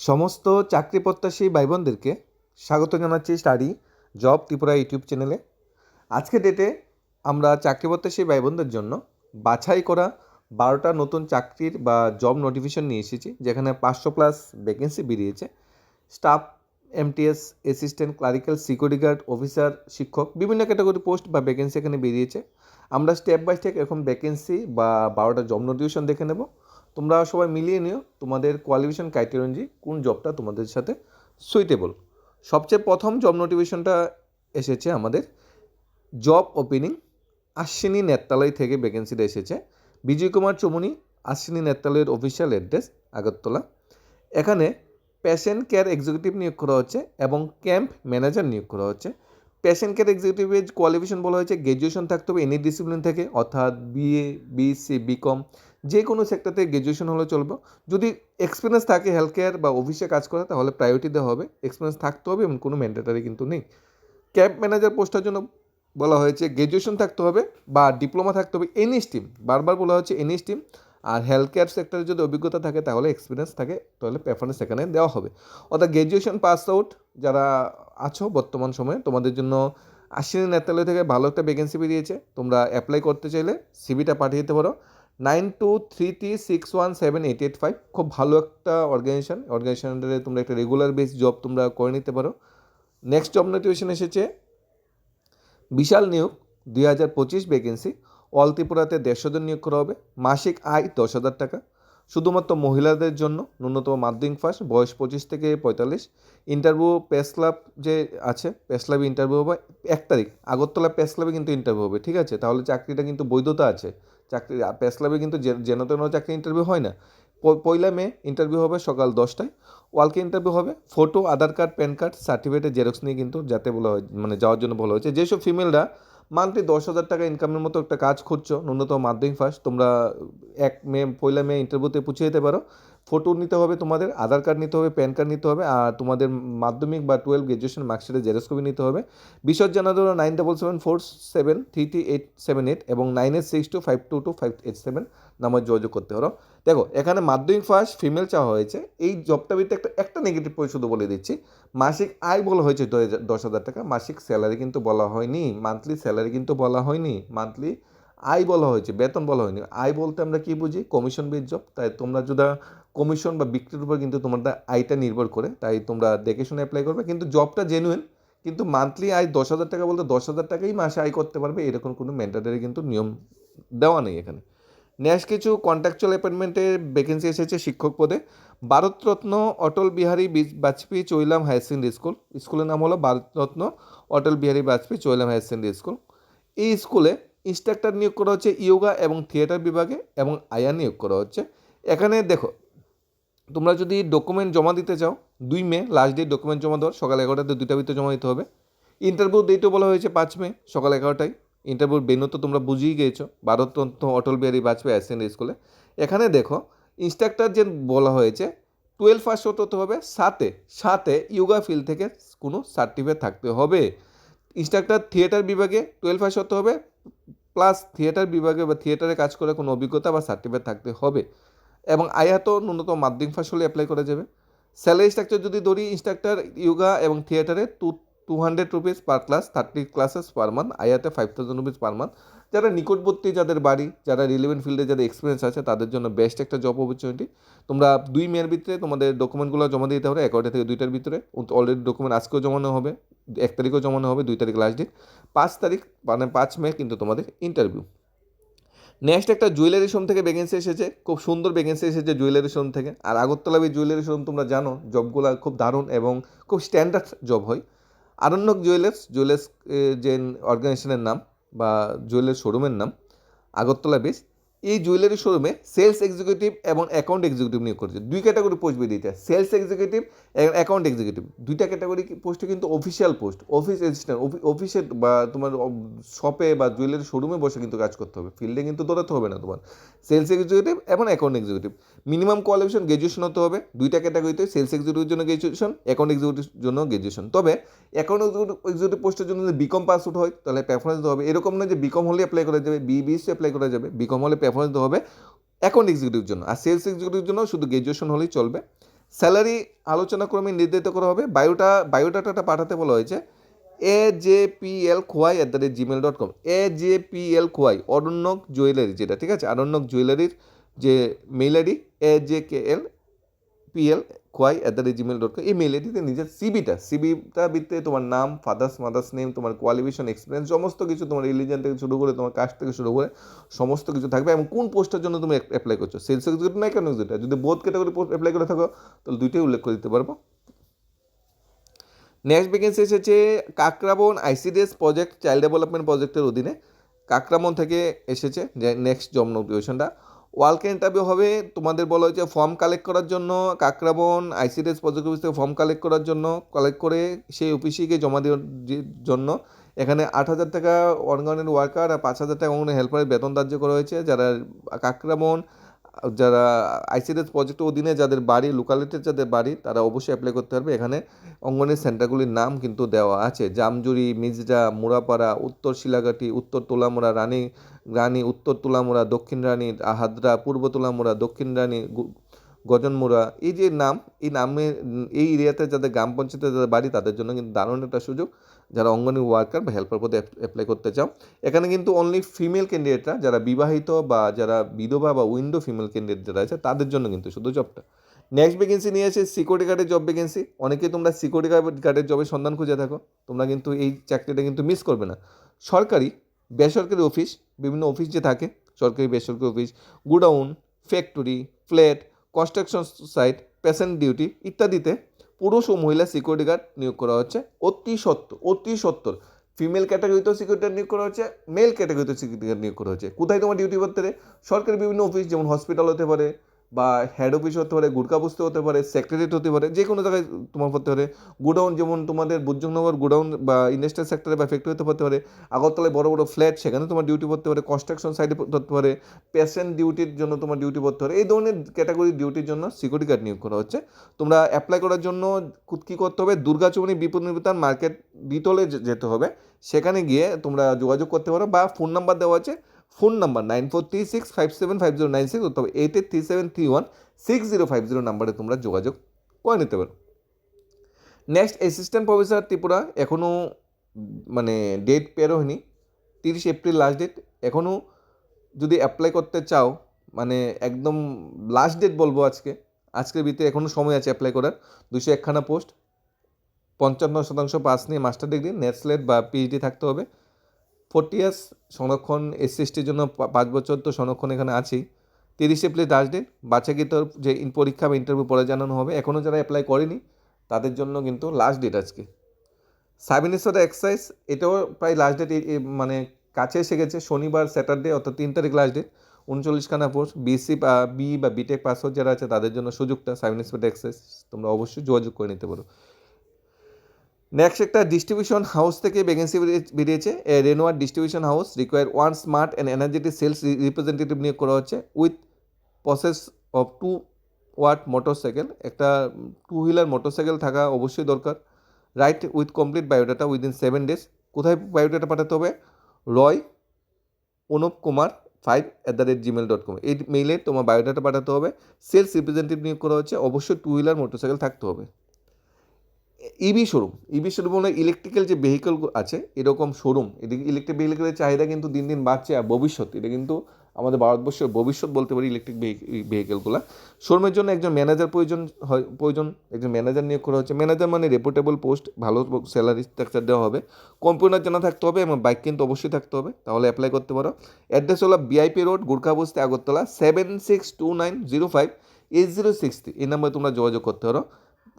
সমস্ত চাকরি প্রত্যাশী ভাই বোনদেরকে স্বাগত জানাচ্ছি স্টাডি জব ত্রিপুরা ইউটিউব চ্যানেলে। আজকে ডেটে আমরা চাকরি প্রত্যাশী ভাই বোনদের জন্য বাছাই করা বারোটা নতুন চাকরির বা জব নোটিফিকেশন নিয়ে এসেছি, যেখানে পাঁচশো প্লাস ভ্যাকেন্সি বেরিয়েছে। Staff MTS assistant clerical security guard officer শিক্ষক, বিভিন্ন ক্যাটাগরি পোস্ট বা ভ্যাকেন্সি এখানে বেরিয়েছে। আমরা স্টেপ বাই স্টেপ এরকম ভ্যাকেন্সি বা বারোটা জব নোটিফিকেশন দেখে নেব। তোমরা সবাই মিলিয়ে নিও তোমাদের কোয়ালিফিকেশন ক্রাইটেরিয়া অনুযায়ী কোন জবটা তোমাদের সাথে সুইটেবল সবচেয়ে প্রথম জব নোটিফিকেশনটা এসেছে আমাদের। জব ওপেনিং আশ্বিনী নেত্রালয় থেকে ভ্যাকেন্সিটা এসেছে। বিজয় কুমার চমুনি আশ্বিনী নেত্রালয়ের অফিসিয়াল অ্যাড্রেস আগরতলা। এখানে পেশেন্ট কেয়ার এক্সিকিউটিভ নিয়োগ করা হচ্ছে এবং ক্যাম্প ম্যানেজার নিয়োগ করা হচ্ছে। পেশেন্ট কেয়ার এক্সিকিউটিভের কোয়ালিফিকেশন বলা হয়েছে। গ্র্যাজুয়েশন থাকতে হবে এনি ডিসিপ্লিন থেকে, অর্থাৎ বিএ বিএসসি বিকম যে কোনো সেক্টরতে গ্র্যাজুয়েশন হলে চলবে। যদি এক্সপিরিয়েন্স থাকে হেলথ কেয়ার বা অফিসে কাজ করে, তাহলে প্রায়োরিটি দেওয়া হবে। এক্সপিরিয়েন্স থাকতে হবে এবং কোনো ম্যান্ডেটারি কিন্তু নেই। ক্যাম্প ম্যানেজার পোস্টের জন্য বলা হয়েছে গ্র্যাজুয়েশন থাকতে হবে বা ডিপ্লোমা থাকতে হবে এনি স্ট্রিম বারবার বলা হচ্ছে এনি স্ট্রিম আর হেলথ কেয়ার সেক্টরে যদি অভিজ্ঞতা থাকে, তাহলে এক্সপিরিয়েন্স থাকে, তাহলে প্রেফারেন্স সেখানে দেওয়া হবে। অর্থাৎ গ্র্যাজুয়েশন পাস আউট যারা আছো বর্তমান সময়ে, তোমাদের জন্য আশ্বিনী নেতালয় থেকে ভালো একটা ভ্যাকেন্সি বেরিয়েছে। তোমরা অ্যাপ্লাই করতে চাইলে সিবিটা পাঠিয়ে দিতে পারো। Nine two three three six one seven eight eight five খুব ভালো একটা অর্গানাইজেশন অর্গানাইজেশনের তোমরা একটা রেগুলার বেস জব তোমরা করে নিতে পারো। নেক্সট জব নোটিফিকেশন এসেছে, বিশাল নিয়োগ, দুই হাজার পঁচিশ ভ্যাকেন্সি অল ত্রিপুরাতে দেড়শো জন নিয়োগ করা হবে, মাসিক আয় দশ হাজার টাকা। শুধুমাত্র মহিলাদের জন্য ন্যূনতম মাধ্যমিক ফার্স্ট বয়স পঁচিশ থেকে পঁয়তাল্লিশ। ইন্টারভিউ প্রেস ক্লাব যে আছে প্রেস ইন্টারভিউ হবে এক তারিখ। আগরতলা প্রেস কিন্তু ইন্টারভিউ হবে, ঠিক আছে? তাহলে চাকরিটা কিন্তু বৈধতা আছে। চাকরি প্রেস ক্লাবে কিন্তু যেন তেন চাকরি ইন্টারভিউ হয় না। পয়লা মে ইন্টারভিউ হবে সকাল দশটায়। ওয়ালকে ইন্টারভিউ হবে। Photo Aadhaar card PAN card সার্টিফিকেটের জেরক্স নিয়ে কিন্তু যাতে বলা হয় মানে যাওয়ার জন্য বলা হয়েছে। যেসব ফিমেলরা মান্থলি দশ হাজার টাকা ইনকামের মতো একটা কাজ খুঁজছো, ন্যূনতম মাধ্যমিক ফার্স্ট তোমরা এক মে, পয়লা মে ইন্টারভিউতে পুছিয়ে যেতে পারো। ফটো নিতে হবে তোমাদের, আধার কার্ড নিতে হবে প্যান কার্ড নিতে হবে, আর তোমাদের মাধ্যমিক বা টুয়েলভ গ্র্যাজুয়েশন মার্কশিটের জেরক্স কপি নিতে হবে। বিশদ জানার জন্য nine double seven four seven three three eight seven eight এবং nine eight six two five two two five eight seven number যোগাযোগ করতে পারো। দেখো, এখানে মাধ্যমিক ফার্স্ট ফিমেল চাওয়া হয়েছে। এই জবটা ভিত্তি একটা একটা নেগেটিভ পয়েন্ট শুধু বলে দিচ্ছি। মাসিক আয় বলা হয়েছে দশ হাজার- টাকা, মাসিক স্যালারি কিন্তু বলা হয়নি মান্থলি স্যালারি কিন্তু বলা হয়নি মান্থলি আয় বলা হয়েছে, বেতন বলা হয়নি। আয় বলতে আমরা কি বুঝি? কমিশন বেস জব তাই তোমরা যদি কমিশন বা বিক্রির উপর কিন্তু তোমাদের আয়টা নির্ভর করে। তাই তোমরা দেখে শুনে অ্যাপ্লাই করবে। কিন্তু জবটা জেনুইন কিন্তু মান্থলি আয় দশ হাজার টাকা বলতে দশ হাজার টাকাই মাসে আয় করতে পারবে। এরকম কোনো ম্যান্ডেটারি কিন্তু নিয়ম দেওয়া নেই এখানে। নেক্সট কিছু কন্ট্রাকচুয়াল অ্যাপয়েন্টমেন্টের ভ্যাকেন্সি এসেছে শিক্ষক পদে। Bharat Ratna Atal Bihari Vajpayee Chailam higher secondary school স্কুলের নাম হলো Bharat Ratna Atal Bihari Vajpayee Chailam higher secondary school এই স্কুলে ইনস্ট্রাক্টর নিয়োগ করা হচ্ছে ইয়োগা এবং থিয়েটার বিভাগে এবং আয়া নিয়োগ করা হচ্ছে। এখানে দেখো তোমরা যদি ডকুমেন্ট জমা দিতে চাও, দুই মে লাস্ট ডেট ডকুমেন্ট জমা দেওয়ার, সকাল এগারোটাতে দুইটা ভিতরে জমা দিতে হবে। ইন্টারভিউ ডেটও বলা হয়েছে পাঁচ মে, সকাল এগারোটায়। ইন্টারভিউর বেনু তো তোমরা বুঝিয়ে গিয়েছো। ভারতরত্ন অটল বিহারী বাজপেয়ী অ্যাসেন্ড স্কুলে। এখানে দেখো ইনস্ট্রাক্টর যে বলা হয়েছে টুয়েলভ পাস হতে হবে সাথে সাথে ইয়োগা ফিল্ড থেকে কোনো সার্টিফিকেট থাকতে হবে। ইনস্ট্রাক্টর থিয়েটার বিভাগে টুয়েলভ পাস হতে হবে প্লাস থিয়েটার বিভাগে বা থিয়েটারে কাজ করে কোনো অভিজ্ঞতা বা সার্টিফিকেট থাকতে হবে। এবং আয়াত ন্যূনতম মাধ্যমিক পাস হলে অ্যাপ্লাই করা যাবে। স্যালারি স্ট্রাকচার যদি ধরি ইনস্ট্রাক্টর ইয়োগা এবং থিয়েটারে two two hundred rupees per class thirty classes per month আয়াতে five thousand rupees per month যারা নিকটবর্তী যাদের বাড়ি, যারা রিলেভেন্ট ফিল্ডে যাদের এক্সপিরিয়েন্স আছে, তাদের জন্য বেস্ট একটা জব অপরচুনিটি তোমরা দুই মেয়ের ভিতরে তোমাদের ডকুমেন্টগুলো জমা দিতে হবে এগারোটা থেকে দুইটার ভিতরে। অলরেডি ডকুমেন্ট আজকেও জমানো হবে, এক তারিখও জমানো হবে, দুই তারিখ লাস্ট ডেট পাঁচ তারিখ মানে পাঁচ মে কিন্তু তোমাদের ইন্টারভিউ নেক্সট একটা জুয়েলারি শোরুম থেকে ভ্যাকেন্সি এসেছে, খুব সুন্দর ভ্যাকেন্সি এসেছে জুয়েলারি শোরুম থেকে। আর আগরতলা বি জুয়েলারি শোরুম তোমরা জানো জবগুলো খুব দারুণ এবং খুব স্ট্যান্ডার্ড জব হয়। আরণ্যক জুয়েলার্স জুয়েলার্স যে অর্গানাইজেশনের নাম বা জুয়েলারি শোরুমের নাম, আগরতলা বেস এই জুয়েলারি শোরুমে সেলস এক্সিকিউটিভ এবং অ্যাকাউন্ট এক্সিকিউটিভ নিয়োগ করেছে। দুই ক্যাটাগরি পোস্ট বেরিয়েছে সেলস এক্সিকিউটিভ এবং অ্যাকাউন্ট এক্সিকিউটিভ। দুইটা ক্যাটাগরি পোস্টে কিন্তু অফিসিয়াল পোস্ট। অফিস অ্যাসিস্ট্যান্ট অফিসে বা তোমার শপে বা জুয়েলারি শোরুমে বসে কিন্তু কাজ করতে হবে। ফিল্ডে কিন্তু দৌড়াতে হবে না তোমার। সেলস এক্সিকিউটিভ এবং account executive. Minimum qualification graduation হতে হবে। দুইটা ক্যাটাগরিতে সেলস এক্সিকিউটিভের জন্য গ্র্যাজুয়েশন অ্যাকাউন্ট এক্সিকিউটিভ জন্য গ্র্যাজুয়েশন তবে অ্যাকাউন্ট এক্সিকিউটিভ পোস্টের জন্য যদি বিকম পাস আউট হয়, তাহলে প্রেফারেন্স দেওয়া হবে। এরকম নয় যে বিকম হলে অ্যাপ্লাই করা যাবে। বিবিএসসি অ্যাপ্লাই করা যাবে। বিকম হলে দেওয়া হবে অ্যাকাউন্ট এক্সিকিউটিভ জন্য। আর সেলস এক্সিকিউটিভ জন্য শুধু গ্র্যাজুয়েশন হলেই চলবে। স্যালারি আলোচনাক্রমে নির্ধারিত করা হবে। বায়োটা বায়োডাটাটা পাঠাতে বলা হয়েছে। A J P L Khowai at the rate Gmail dot com A J P L Khowai Aranyak jewellery যেটা, ঠিক আছে? অরণ্যক জুয়েলারির যে mail ID A J K L P L Khowai at the rate Gmail dot com এই mail আইডিতে নিজের সিবিটা সিবিটা ভিত্তিতে তোমার নাম ফাদার্স মাদার্স নেম তোমার কোয়ালিফিকেশন এক্সপিরিয়েন্স সমস্ত কিছু তোমার রিলিজন থেকে শুরু করে, তোমার কাস্ট থেকে শুরু করে, সমস্ত কিছু থাকবে। এবং কোন পোস্টের জন্য তুমি অ্যাপ্লাই করছ? সেলস এক্সিকিউটিভ না কেন এক্সিকিউটিভ যদি বোধ ক্যাটাগরি পোস্ট অ্যাপ্লাই করে থাকো, তাহলে দুইটাই উল্লেখ করে দিতে পারব। নেক্সট ভ্যাকেন্সি এসেছে Kakraban ICDS project child development প্রজেক্টের অধীনে। কাকরামন থেকে এসেছে যে নেক্সট জব নোটিফিকেশনটা ওয়ালকে ইন্টারভিউ হবে। তোমাদের বলা হয়েছে ফর্ম কালেক্ট করার জন্য। কাকরাবন আইসিডিএস প্রজেক্ট অফিস থেকে ফর্ম কালেক্ট করার জন্য। কালেক্ট করে সেই অফিসিকে জমা দেওয়ার জন্য। এখানে আট হাজার টাকা অনগনের ওয়ার্কার আর পাঁচ হাজার টাকা অনগনের হেল্পারের বেতন ধার্য করা হয়েছে। যারা কাকরাবন যারা আইসিডিএস প্রজেক্টের অধীনে যাদের বাড়ি লোকালিটির যাদের বাড়ি, তারা অবশ্যই অ্যাপ্লাই করতে পারবে। এখানে অঙ্গনের সেন্টারগুলির নাম কিন্তু দেওয়া আছে। জামজুরি, মিজরা, মুরাপাড়া, উত্তর শিলাঘাটি, উত্তর তোলামোড়া, রানী রানী, উত্তর তোলামোড়া, দক্ষিণ রানী হাদরা পূর্ব তোলামোড়া, দক্ষিণ রানী গজনমোড়া, এই যে নাম, এই নামে এই এরিয়াতে যাদের গ্রাম পঞ্চায়েতে যাদের বাড়ি, তাদের জন্য কিন্তু দারুণ একটা সুযোগ। যারা অঙ্গনওয়াড়ি ওয়ার্কার বা হেল্পার পদে অ্যাপ্লাই করতে চাও, এখানে কিন্তু অনলি ফিমেল ক্যান্ডিডেটরা যারা বিবাহিত বা যারা বিধবা বা উইন্ডো ফিমেল ক্যান্ডিডেট যারা আছে, তাদের জন্য কিন্তু শুধু জবটা নেক্সট ভ্যাকেন্সি নিয়ে আসে সিকিউরিটি গার্ডের জব ভ্যাকেন্সি অনেকে তোমরা সিকিউরিটি গার্ড গার্ডের জবের সন্ধান খুঁজে থাকো তোমরা কিন্তু এই চাকরিটা কিন্তু মিস করবে না। সরকারি, বেসরকারি অফিস বিভিন্ন অফিস যে থাকে, সরকারি, বেসরকারি office godown factory flat construction site patient duty ইত্যাদিতে পুরুষ ও মহিলা সিকিউরিটি গার্ড নিয়োগ করা হচ্ছে। অতি সত্তর অতি সত্তর ফিমেল ক্যাটাগরিতেও সিকিউরিটি গার্ড নিয়োগ করা হচ্ছে মেল ক্যাটাগরিতেও সিকিউরিটি গার্ড নিয়োগ করা হচ্ছে। কোথায় তোমার ডিউটি করতে সরকারি বিভিন্ন অফিস যেমন হসপিটাল হতে পারে বা হেড অফিস হতে পারে গুড়কা বসতে হতে পারে সেক্রেটারিয়েট হতে পারে যে কোনো জায়গায় তোমার করতে পারে। গুডাউন যেমন তোমাদের বুজ্জনগর গুডাউন বা ইন্ডাস্ট্রিয়াল সেক্টরে বা ফ্যাক্টরিতে পড়তে পারে। আগরতলায় বড় বড় ফ্ল্যাট সেখানে তোমার ডিউটি পড়তে পারে। কনস্ট্রাকশন সাইডে পড়তে পারে। পেশেন্ট ডিউটির জন্য তোমার ডিউটি পড়তে পারে। এই ধরনের ক্যাটাগরি ডিউটির জন্য সিকিউরিটি গার্ড নিয়োগ করা হচ্ছে। তোমরা অ্যাপ্লাই করার জন্য কু- করতে হবে? দুর্গাচুমনি বিপদ নির্বিতান মার্কেট দ্বিতলে যেতে হবে। সেখানে গিয়ে তোমরা যোগাযোগ করতে পারো বা ফোন নাম্বার দেওয়া আছে। Phone number nine four three six five seven five zero nine six অথবা eight eight three seven three one six zero five zero নাম্বারে তোমরা যোগাযোগ করে নিতে পারো। নেক্সট অ্যাসিস্ট্যান্ট প্রফেসর ত্রিপুরা এখনও মানে ডেট পেরো হয়নি। তিরিশ এপ্রিল লাস্ট ডেট এখনও যদি অ্যাপ্লাই করতে চাও মানে একদম লাস্ট ডেট বলব আজকে। আজকের ভিতরে এখনও সময় আছে অ্যাপ্লাই করার। দুশো একখানা পোস্ট পঞ্চান্ন শতাংশ পাস নিয়ে মাস্টার ডিগ্রি নেটসলেট বা পিএইচডি থাকতে হবে। ফোর্টি ইয়ার্স সংরক্ষণ এসসি এসটির জন্য পাঁচ বছর তো সংরক্ষণ এখানে আছেই। তিরিশ এপ্রিল লাস্ট ডেট বাচ্চাকে তোর যে পরীক্ষা বা ইন্টারভিউ পরে জানানো হবে এখনও যারা অ্যাপ্লাই করেনি, তাদের জন্য কিন্তু লাস্ট ডেট আজকে। সাব ইন্সপেক্টর এক্সাইজ এটাও প্রায় লাস্ট ডেট মানে কাছে এসে গেছে। শনিবার স্যাটারডে অর্থাৎ তিন তারিখ লাস্ট ডেট উনচল্লিশখানা পোস্ট বিসি বা বি বা বিটেক পাস যারা আছে, তাদের জন্য সুযোগটা সাব ইন্সপেক্টর এক্সাইজ তোমরা অবশ্যই যোগাযোগ করে নিতে পারো। নেক্সট একটা ডিস্ট্রিবিউশন হাউস থেকে ভ্যাকেন্সি বেরিয়েছে। A Renoir distribution house require one smart and energetic sales representative নিয়োগ করা হচ্ছে with process of two watt motorcycle একটা টু হুইলার মোটরসাইকেল থাকা অবশ্যই দরকার। Write with complete biodata within seven days কোথায় বায়োডাটা পাঠাতে হবে? Roy Anup Kumar five at the rate Gmail dot com এই মেইলে তোমার বায়োডাটা পাঠাতে হবে। সেলস রিপ্রেজেন্টেটিভ নিয়োগ করা হচ্ছে। অবশ্যই টু হুইলার মোটরসাইকেল থাকতে হবে। ইভি শোরুম ইভি শোরুম মানে ইলেকট্রিক্যাল যে ভেহিকল আছে, এরকম শোরুম এদিকে ইলেকট্রিক ভেহিকেলের চাহিদা কিন্তু দিন দিন বাড়ছে আর ভবিষ্যৎ, এটা কিন্তু আমাদের ভারতবর্ষের ভবিষ্যৎ বলতে পারি ইলেকট্রিক ভেহিকেলগুলো শোরুমের জন্য একজন ম্যানেজার প্রয়োজন হয়, প্রয়োজন, একজন ম্যানেজার নিয়োগ করা হচ্ছে। ম্যানেজার মানে রেপুটেবল পোস্ট ভালো স্যালারি স্ট্রাকচার দেওয়া হবে। কম্পিউটার জানা থাকতে হবে এবং বাইক কিন্তু অবশ্যই থাকতে হবে, তাহলে অ্যাপ্লাই করতে পারো। অ্যাড্রেস হলো BIP road Gurkhabasti Agartala seven six two nine zero five eight zero six এই নাম্বারে তোমরা যোগাযোগ করতে পারো।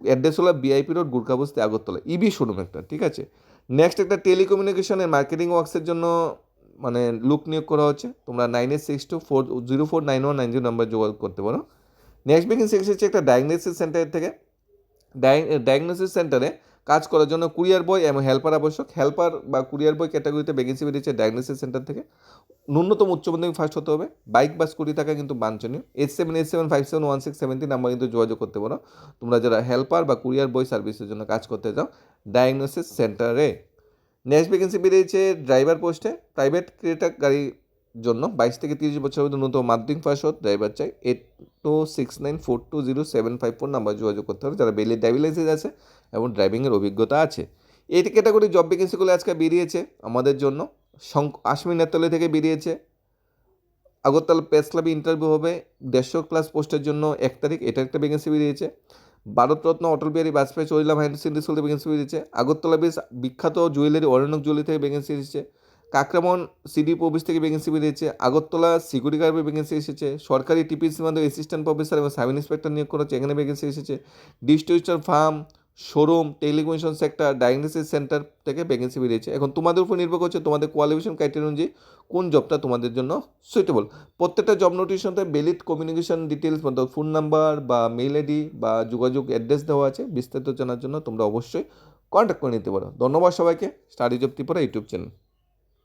অ্যাড্রেস হলো BIP road Gurkhabasti Agartala. EB showroom একটা, ঠিক আছে? নেক্সট একটা টেলিকমিউনিকেশনের মার্কেটিং ওয়ার্কসের জন্য মানে লুক নিয়োগ করা হচ্ছে। তোমরা nine eight six two four zero four nine one nine zero number যোগাযোগ করতে পারো। নেক্সট ভ্যাকেন্সি হচ্ছে একটা ডায়াগনোসিস সেন্টার থেকে। ডায়াগনোসিস সেন্টারে কাজ করার জন্য কুরিয়ার বয় এবং হেল্পার আবশ্যক। হেল্পার বা কুরিয়ার বয় ক্যাটাগরিতে ভ্যাকেন্সি বেরিয়েছে ডায়াগনোসিস সেন্টার থেকে। ন্যূনতম উচ্চ মাধ্যমিক ফার্স্ট হতে হবে। বাইক বা স্কুটি থাকা কিন্তু বাঞ্ছনীয়। Eight seven eight seven five seven one six seventy number কিন্তু যোগাযোগ করতে পারো। তোমরা যারা হেল্পার বা কুরিয়ার বয় সার্ভিসের জন্য কাজ করতে যাও ডায়াগনোসিস সেন্টারে নেক্সট ভ্যাকেন্সি বেরিয়েছে ড্রাইভার পোস্টে প্রাইভেট ক্রিয়েটার গাড়ি জন্য বাইশ থেকে তিরিশ বছর মধ্যে ন্যূনতম মাধ্যমিক পাস হত ড্রাইভার চাই। Eight two six nine four two zero seven five four number যোগাযোগ করতে হবে, যারা বেলের ড্রাইভিং লাইসেন্স আছে এবং ড্রাইভিংয়ের অভিজ্ঞতা আছে। এই ক্যাটাগরি জব ভ্যাকেন্সিগুলো আজকে বেরিয়েছে আমাদের জন্য। শঙ্ক আশমি নেতলে থেকে বেরিয়েছে। আগরতলা প্রেস ক্লাবে ইন্টারভিউ হবে। দেড়শো প্লাস পোস্টের জন্য এক তারিখ, এটা একটা ভ্যাকেন্সি বেরিয়েছে। Bharat Ratna Atal Bihari Vajpayee Chailam higher secondary school থেকে ভ্যাকেন্সি বেরিয়েছে। আগরতলা বেশ বিখ্যাত জুয়েলারি অরণ্যক জুয়েলারি থেকে ভ্যাকেন্সি এসেছে। কাকরামন সিডি অফিস থেকে ভ্যাকেন্সি বেরিয়েছে আগরতলা সিকিউরিটি গার্ডে ভ্যাকেন্সি এসেছে। সরকারি টিপিসির মধ্যে অ্যাসিস্ট্যান্ট প্রফেসর এবং সাব ইন্সপেক্টর নিয়োগ করা হচ্ছে এখানে ভ্যাকেন্সি এসেছে। Distributor firm showroom telecommunication sector diagnosis centre থেকে ভ্যাকেন্সি বেরিয়েছে এখন তোমাদের উপর নির্ভর করছে তোমাদের কোয়ালিফিকেশন ক্রাইটেরিয়া অনুযায়ী কোন জবটা তোমাদের জন্য সুইটেবল প্রত্যেকটা জব নোটিফিকেশনতে বেলিড কমিউনিকেশন ডিটেলস মতো ফোন নাম্বার বা মেল আইডি বা যোগাযোগ অ্যাড্রেস দেওয়া আছে, বিস্তারিত জানার জন্য তোমরা অবশ্যই কন্ট্যাক্ট করে নিতে পারো। ধন্যবাদ সবাইকে। Study job Tripura YouTube channel